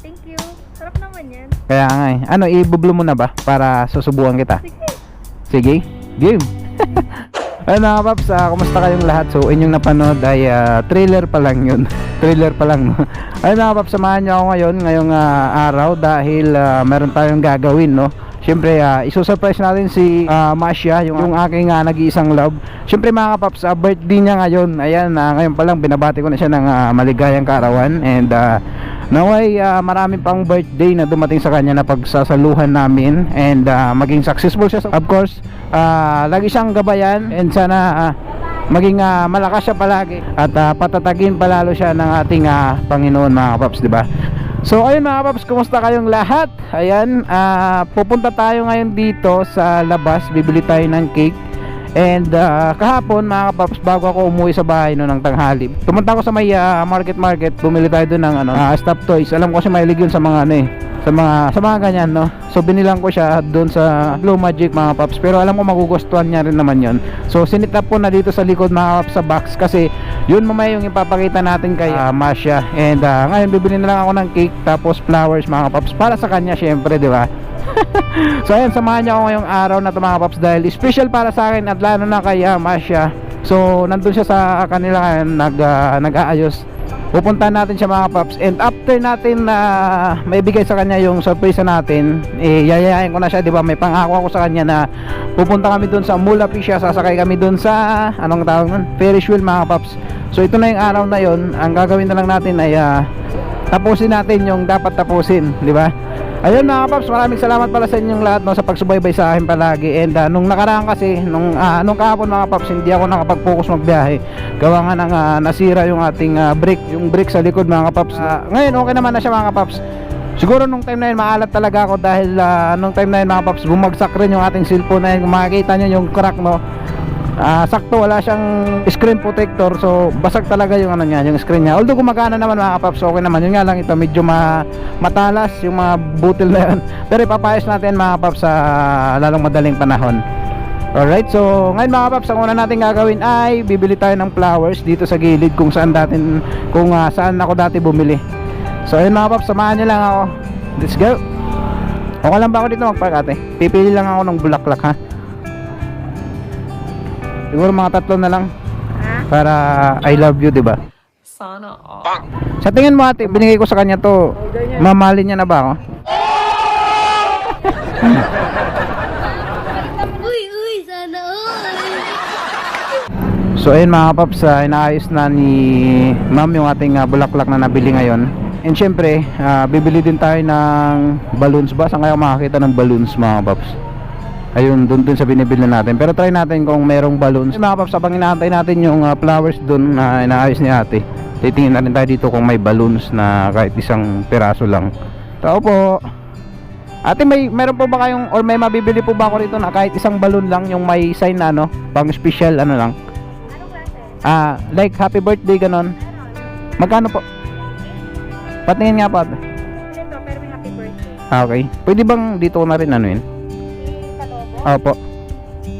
Thank you. Sarap naman yan. Kaya nga eh. Ano, ibublo mo na ba? Para susubukan kita? Sige. Sige, game. Ayun mga paps, ah, kumusta kayong lahat? So, inyong napanood ay ah, trailer pa lang yun. trailer pa lang. No? Ayun mga paps, samahan niyo ako ngayon, ngayong ah, araw dahil ah, meron tayong gagawin, no? Siyempre, uh, isusurprise natin si ah, Masya, yung, yung aking ah, nag-iisang love. Siyempre mga paps, ah, birthday niya ngayon. Ayan, ah, ngayon pa lang binabati ko na siya ng ah, maligayang kaarawan. And uh, naway ah, marami pang birthday na dumating sa kanya na pagsasaluhan namin. And ah, maging successful siya. Of course, ah, lagi siyang gabayan. And sana ah, maging ah, malakas siya palagi. At ah, patatagin palalo siya ng ating ah, Panginoon mga paps, di ba? So ayun mga paps, kumusta kayong lahat? Ayan, ah, pupunta tayo ngayon dito sa labas, bibili tayo ng cake. And ah, kahapon mga paps, bago ako umuwi sa bahay no ng tanghali, pumunta ako sa may ah, market market, bumili tayo doon ng ano, ah, stuffed toys. Alam ko kasi mahilig yun sa mga ano eh, sa mga sa mga ganyan no. So binilang ko siya doon sa Glow Magic mga paps, pero alam ko magugustuhan niya rin naman yon. So sinit up ko na dito sa likod mga paps sa box kasi yun mamaya yung ipapakita natin kay ah, Masya. And ah, ngayon bibili na lang ako ng cake tapos flowers mga paps para sa kanya syempre, di ba? so ayun, samahan niyo ako ngayong araw na to mga paps dahil special para sa akin at lalo na kay ah, Masya. So nandun siya sa kanila ngayon nag, ah, nag-aayos. Pupuntahan natin siya mga paps and after natin na may bigay sa kanya yung surprise natin, eh yayayain ko na siya, 'di ba? May pangako ako sa kanya na pupunta kami doon sa Mula Pisha, sasakay kami doon sa anong tawag nun? Ferris wheel mga paps. So ito na yung araw na yon. Ang gagawin na lang natin ay ah, tapusin natin yung dapat tapusin, di ba? Ayun mga paps, maraming salamat pala sa inyong lahat no, sa pagsubaybay sa akin palagi. And ah, nung nakaraan kasi, nung, ah, nung kahapon mga paps, hindi ako nakapag-focus magbiyahe. Gawa nga ng ah, nasira yung ating ah, brake, yung brake sa likod mga paps. Ah, ngayon okay naman na siya mga paps. Siguro nung time na yun maalat talaga ako dahil ah, nung time na yun mga paps bumagsak rin yung ating cellphone na yun. Makikita nyo yung crack no Ah, sakto wala siyang screen protector so basag talaga yung ano niya, yung screen niya. Although gumagana naman mga kapaps, okay naman. Yun nga lang ito medyo ma matalas yung mga butil na yun. Pero ipapayos natin mga kapaps sa lalong madaling panahon. Alright, so ngayon mga kapaps, ang una natin gagawin ay bibili tayo ng flowers dito sa gilid kung saan datin kung ah, saan ako dati bumili. So ayun mga kapaps, samahan niyo lang ako. Let's go. Okay lang ba ako dito magpark ate? Pipili lang ako ng bulaklak ha. Siguro mga tatlo na lang Ha? para I love you, 'di ba? Sana all. Sa tingin mo ate, binigay ko sa kanya 'to. Mamahalin niya na ba ako? Uy, uy, sana all. So ayun mga paps, ah, inaayos na ni ma'am yung ating ah, bulaklak na nabili ngayon. And syempre, ah, bibili din tayo ng balloons ba? Saan kaya makakita ng balloons mga paps? Ayun, dun dun sa binibili natin. Pero try natin kung merong balloons. Mga paps, habang inaantay natin yung ah, flowers dun na inaayos ni ate. Titingin na rin tayo dito kung may balloons na kahit isang piraso lang. Tao po. Ate, may meron po ba kayong or may mabibili po ba ako rito na kahit isang balloon lang yung may sign na ano, pang special ano lang? Ah, like happy birthday ganon. Magkano po? Patingin nga po. ate. Ito, pero may happy birthday. Ah, okay. Pwede bang dito na rin ano yun? Opo.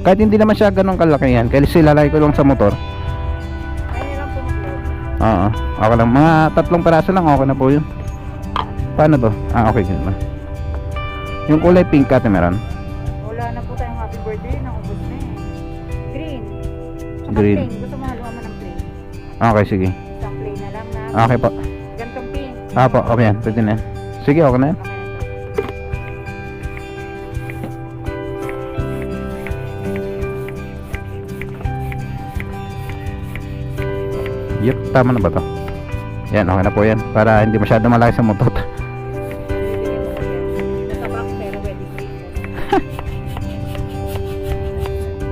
Kahit hindi naman siya ganun kalaki yan. Kasi lalagay ko lang sa motor. Lang. Oo. Okay lang. Mga tatlong peraso lang. Okay na po yun. Paano to? Ah, okay. Ganun na. Yung kulay pink ate meron. Wala na po tayong happy birthday. Nakubos na eh. Green. Tsaka Green. plain. Gusto mo haluan mo ng plain. Okay, sige. Isang plain na lang na. Okay po. Gantong pink. Ah po, okay yan. Pwede na yan. Sige, okay na yan. Yep, tama na ba to? Yan, okay na po yan. Para hindi masyado malaki sa motor. Bibigyan mo ko yan. Nasa box pero wedding ring.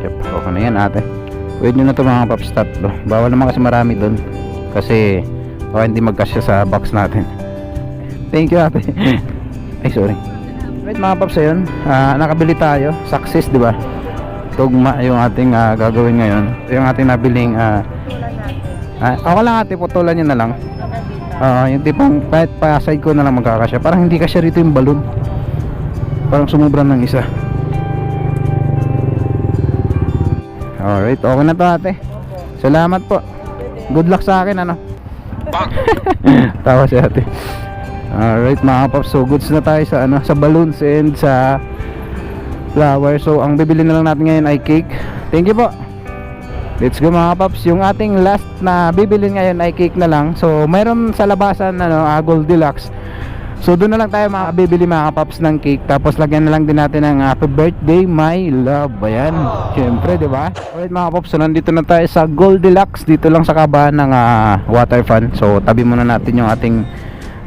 Yep, okay na yan ate. Pwede nyo na ito mga paps tatlo. Bawal naman kasi marami doon. Kasi baka hindi magkasya sa box natin. Thank you ate. Ay sorry. Right mga paps ayun. Ah, nakabili tayo. Success di ba? Tugma yung ating ah, gagawin ngayon. Yung ating nabiling natin. Ah, ako lang ate putulan nyo na lang. Hanggang dito. Ah, yung tipong kahit pa side ko na lang magkakasya. Parang hindi kasya rito yung balloon. Parang sumubra ng isa. Alright, okay na to ate. Salamat po. Good luck sa akin ano. Tawa si ate. Alright mga kapaps, so goods na tayo sa ano, sa balloons and sa flower. So ang bibili na lang natin ngayon ay cake. Thank you po. Let's go mga kapaps. Yung ating last na bibili ngayon ay cake na lang. So mayroon sa labasan ano, ah, Goldilocks. So doon na lang tayo mga bibili mga kapaps ng cake. Tapos lagyan na lang din natin ng happy birthday my love. Ayan. Syempre, di ba? Alright mga kapaps, so nandito na tayo sa Goldilocks. Dito lang sa kabahan ng ah, water fan. So tabi muna natin yung ating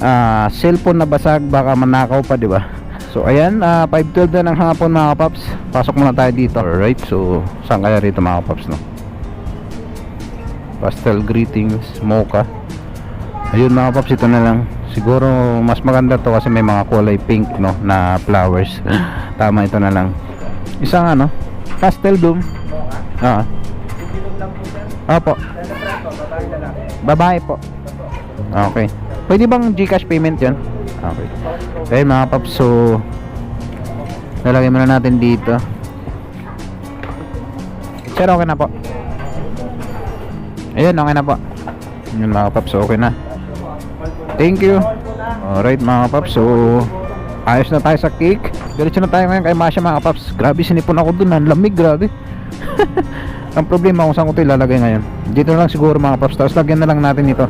ah, cellphone na basag. Baka manakaw pa, di ba? So ayan, ah, 5.12 na ng hapon mga kapaps. Pasok muna tayo dito. Alright, so saan kaya rito mga kapaps no? Pastel greetings, mocha. Ayun mga paps, ito na lang. Siguro mas maganda to kasi may mga kulay pink no na flowers. Tama ito na lang. Isang ano, pastel bloom. Ah. Opo. Babae po. Okay. Pwede bang GCash payment 'yon? Okay. Okay mga paps, so lalagay muna natin dito. Sir, okay na po. Ayun, okay na po. Yun mga paps, okay na. Thank you. Alright mga paps, so ayos na tayo sa cake. Diretso na tayo ngayon kay Masha mga paps. Grabe, sinipon ako dun. Ang lamig, grabe. Ang problema kung saan ko ito ilalagay ngayon. Dito na lang siguro mga paps. Tapos lagyan na lang natin ito.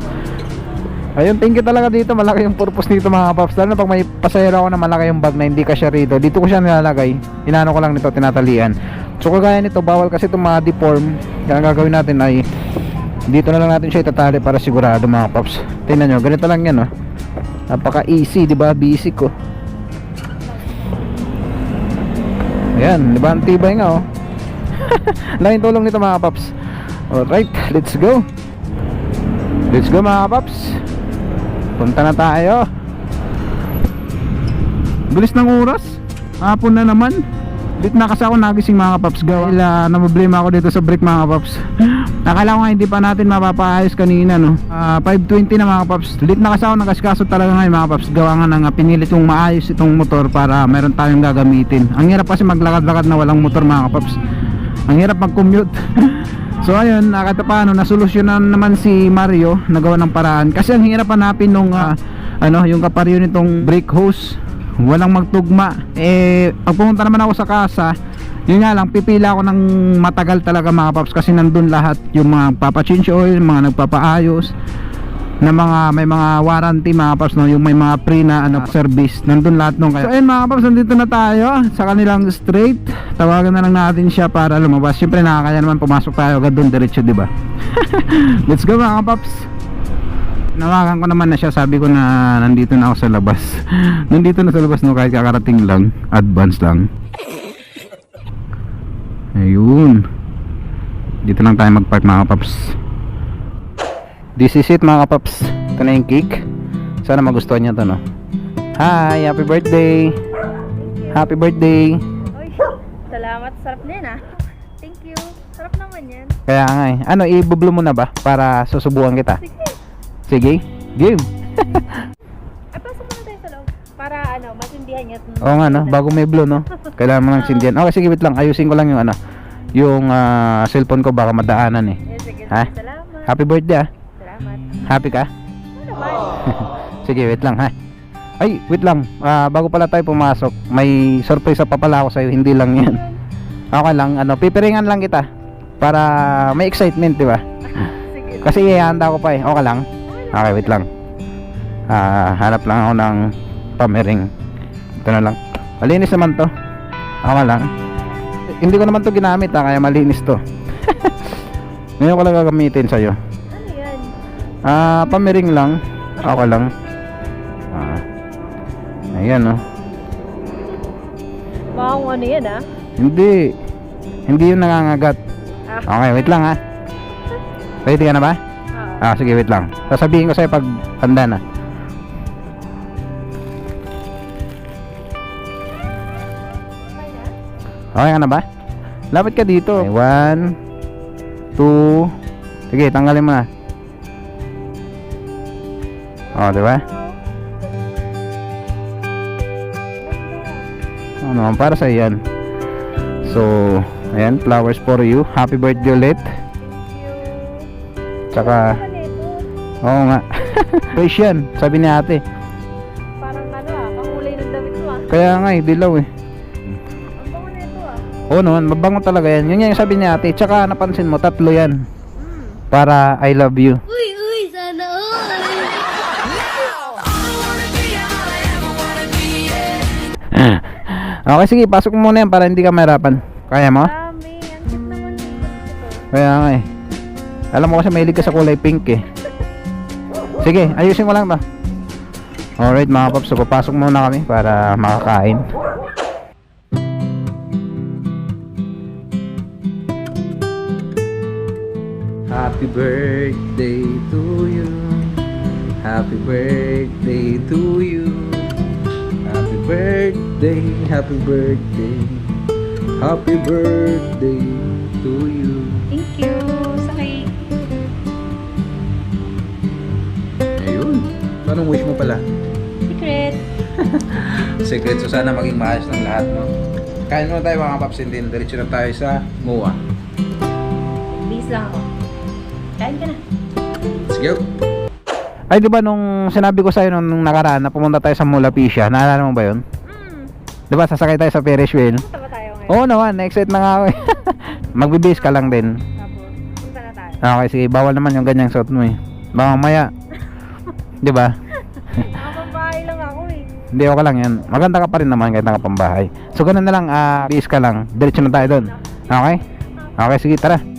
Ayun, thank you talaga dito. Malaki yung purpose nito mga paps. Lalo na pag may pasayero ako na malaki yung bag na hindi kasya rito. Dito ko siya nilalagay. Inano ko lang nito, tinatalian. So kagaya nito, bawal kasi itong mga deform. Kaya gagawin natin ay dito na lang natin siya itatali para sigurado mga paps. Tingnan nyo, ganito lang yan oh. Napaka easy, di ba? Basic ko. Ayan, di ba? Ang tibay nga oh. Laking tulong nito mga paps. Alright, let's go. Let's go mga paps. Punta na tayo. Bilis ng oras. Hapon na naman. Lit na kasi ako nagising mga kapaps. Dahil uh, namblema ako dito sa break mga kapaps. Akala ko nga hindi pa natin mapapaayos kanina no? Ah, 5.20 na mga kapaps. Lit na kasi ako nagaskaso talaga ngayon mga kapaps. Gawa nga nga pinilit kong maayos itong motor Para meron tayong gagamitin. Ang hirap kasi maglakad-lakad na walang motor mga kapaps. Ang hirap mag-commute. So ayun, nakata paano, nasolusyonan naman si Mario Nagawa ng paraan. Kasi ang hirap hanapin nung ah, ano, yung kaparyo nitong brake hose walang magtugma. Eh pag pumunta naman ako sa kasa yun nga lang pipila ako ng matagal talaga mga paps kasi nandun lahat yung mga papachange oil mga nagpapaayos na mga may mga warranty mga paps no? Yung may mga pre na ano service. Nandun lahat nung kaya so ayun mga paps nandito na tayo sa kanilang straight tawagan na lang natin siya para lumabas. Syempre nakakaya naman pumasok tayo agad dun diretso di ba? Let's go mga paps nawakan ko naman na siya. Sabi ko na nandito na ako sa labas. Nandito na sa labas no? Kahit kakarating lang. Advance lang. Ayun. Dito lang tayo magpark mga paps this is it mga paps ito na yung cake. Sana magustuhan niya to no? Hi! Happy birthday! Happy birthday! Uy, salamat. Sarap na yan ah. Thank you. Sarap naman yan. kaya nga eh. Ano ibublo mo na ba para susubukan kita? Sige. Sige game Ay, pasok muna tayo sa loob. Para ano, masindihan niya. Oo nga no, bago may blue no. Kailangan mo ng sindihan. Okay, sige wait lang. Ayusin ko lang yung ano, yung ah, cellphone ko baka madaanan eh. Eh, sige, Ha? Salamat. Happy birthday ah. Salamat. Happy ka? Ano naman? Sige, wait lang ha. Ay, wait lang. Ah, bago pala tayo pumasok, may surprise pa pala ako sa'yo. Hindi lang yan. Okay lang, ano, pipiringan lang kita. Para may excitement, di ba? Sige. Kasi ihahanda ko pa eh. Okay lang? Okay, wait lang. Ah, hanap lang ako ng pamiring. Ito na lang. Malinis naman to. Okay lang. Hindi ko naman to ginamit ha, kaya malinis to. Ngayon ko lang gagamitin sa'yo. Ano yan? Ah, pamiring lang. Okay lang. Ah. Ayan oh. Baka kung ano yan ah. Hindi. Hindi yung nangangagat. Ah. Okay, wait lang ha. Ready ka na ba? Ah. Sige, wait lang. Sasabihin ko sa'yo pag handa na. Okay ka na ba? Lapit ka dito. Okay, one, two, sige, tanggalin mo na. Oh, di ba? Ano naman, para sa yan. So, ayan, flowers for you. Happy birthday ulit. Tsaka, Ano? Oo nga. Fresh yan, sabi ni ate. Parang ano ah, kakulay ng damit mo ah. Kaya nga eh, dilaw eh. Ang bango na ito ah. Oo naman, mabango talaga yan. Yun yung sabi ni ate. Tsaka napansin mo, tatlo yan. Mm. Para I love you. Uy, uy, sana all! okay, sige, pasok mo muna yan para hindi ka mahirapan. Kaya mo? Dami. Ang cute naman ito. Kaya nga eh. Alam mo kasi mahilig ka sa kulay pink eh. Sige, ayusin mo lang to. Alright mga paps, so papasok muna kami para makakain. Happy birthday to you. Happy birthday to you. Happy birthday, happy birthday. Happy birthday to you. Anong wish mo pala? Secret. Secret. So sana maging maayos ng lahat, no? Kain muna tayo mga paps and then diretso na tayo sa MUA. Bis lang ako. Kain ka na. Let's go! Ay, di ba nung sinabi ko sa'yo nung, nung nakaraan na pumunta tayo sa Mulapisya, naalala mo ba yun? Hmm. Di ba sasakay tayo sa Ferris wheel? Punta ba tayo ngayon? Oo naman, na-excite na nga ako eh. Magbibis ka lang din. Tapos, punta na tayo. Okay, sige, bawal naman yung ganyang suot mo eh. Baka mamaya. Di ba? Nakapambahay lang ako eh. Hindi, okay lang yan. Maganda ka pa rin naman kahit nakapambahay. So, ganun na lang, ah, bis ka lang. Diretso na tayo doon. Okay? Okay, sige, tara.